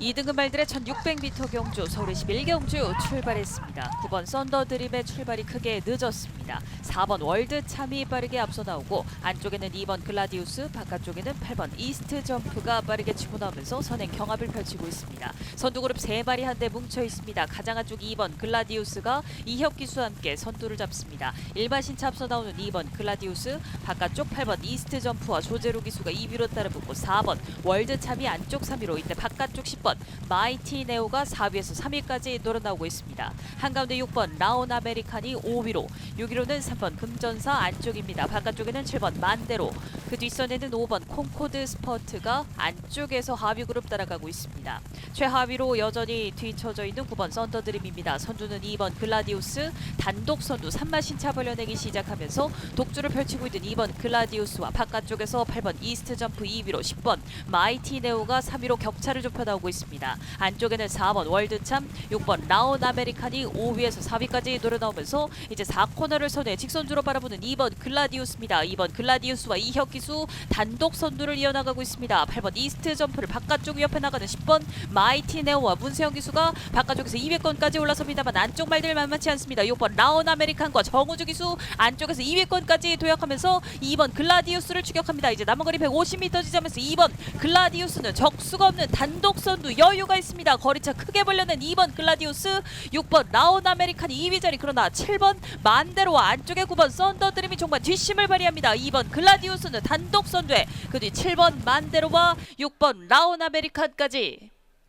2등급 말들의 1600m 경주 서울 21경주 출발했습니다. 9번 썬더드림의 출발이 크게 늦었습니다. 4번 월드참이 빠르게 앞서 나오고 안쪽에는 2번 글라디우스, 바깥쪽에는 8번 이스트 점프가 빠르게 치고 나오면서 선행 경합을 펼치고 있습니다. 선두 그룹 3마리 한데 뭉쳐 있습니다. 가장 안쪽 2번 글라디우스가 이혁 기수와 함께 선두를 잡습니다. 일반 신차 앞서 나오는 2번 글라디우스, 바깥쪽 8번 이스트 점프와 조제로 기수가 2위로 따라붙고 4번 월드참이 안쪽 3위로 이때 바깥쪽 10번 마이티 네오가 4위에서 3위까지 노려나오고 있습니다. 한가운데 6번 라온 아메리칸이 5위로 6위로는 3번 금전사 안쪽입니다. 바깥쪽에는 7번 만대로 그 뒷선에는 5번 콩코드 스퍼트가 안쪽에서 하위 그룹 따라가고 있습니다. 최하위로 여전히 뒤처져 있는 9번 썬더드림입니다. 선두는 2번 글라디우스 단독 선두 3마 신 차 벌려내기 시작하면서 독주를 펼치고 있는 2번 글라디우스와 바깥쪽에서 8번 이스트 점프 2위로 10번 마이티 네오가 3위로 격차를 좁혀 나오고 있습니다. 안쪽에는 4번 월드참, 6번 라온 아메리칸이 5위에서 4위까지 노려 나오면서 이제 4코너를 선해 직선주로 바라보는 2번 글라디우스입니다. 2번 글라디우스와 이혁 기수 단독 선두를 이어나가고 있습니다. 8번 이스트 점프를 바깥쪽 옆에 나가는 10번 마이티 네오와 문세영 기수가 바깥쪽에서 200권까지 올라섭니다만 안쪽 말들 만만치 않습니다. 6번 라온 아메리칸과 정우주 기수 안쪽에서 200권까지 도약하면서 2번 글라디우스를 추격합니다. 이제 남은 거리 150m 지점에서 2번 글라디우스는 적수가 없는 단독 선두 여유가 있습니다. 거리차 크게 벌려낸 2번 글라디우스 6번 라온 아메리칸이 2위 자리 그러나 7번 만데로와 안쪽에 9번 썬더드림이 정말 뒷심을 발휘합니다. 2번 글라디우스는 단독 선두에 그 뒤 7번 만데로와 6번 라온 아메리칸까지